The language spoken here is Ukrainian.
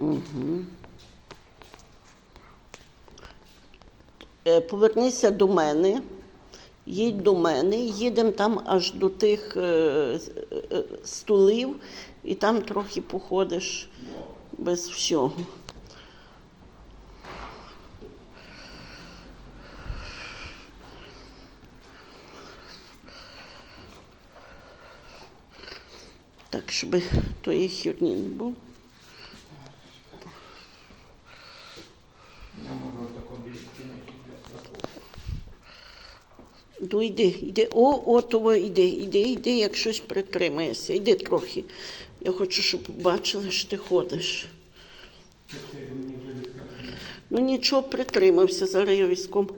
Е, Повернися до мене, їдь до мене, їдемо там аж до тих е, е, стулів, і там трохи походиш без всього. Так, щоб тої херні не було. Ну йди, йди. О, о, того йди, йди, йди, як щось притримаєшся. Йди трохи. Я хочу, щоб бачили, що ти ходиш. Ну нічого, притримався, зараз я військом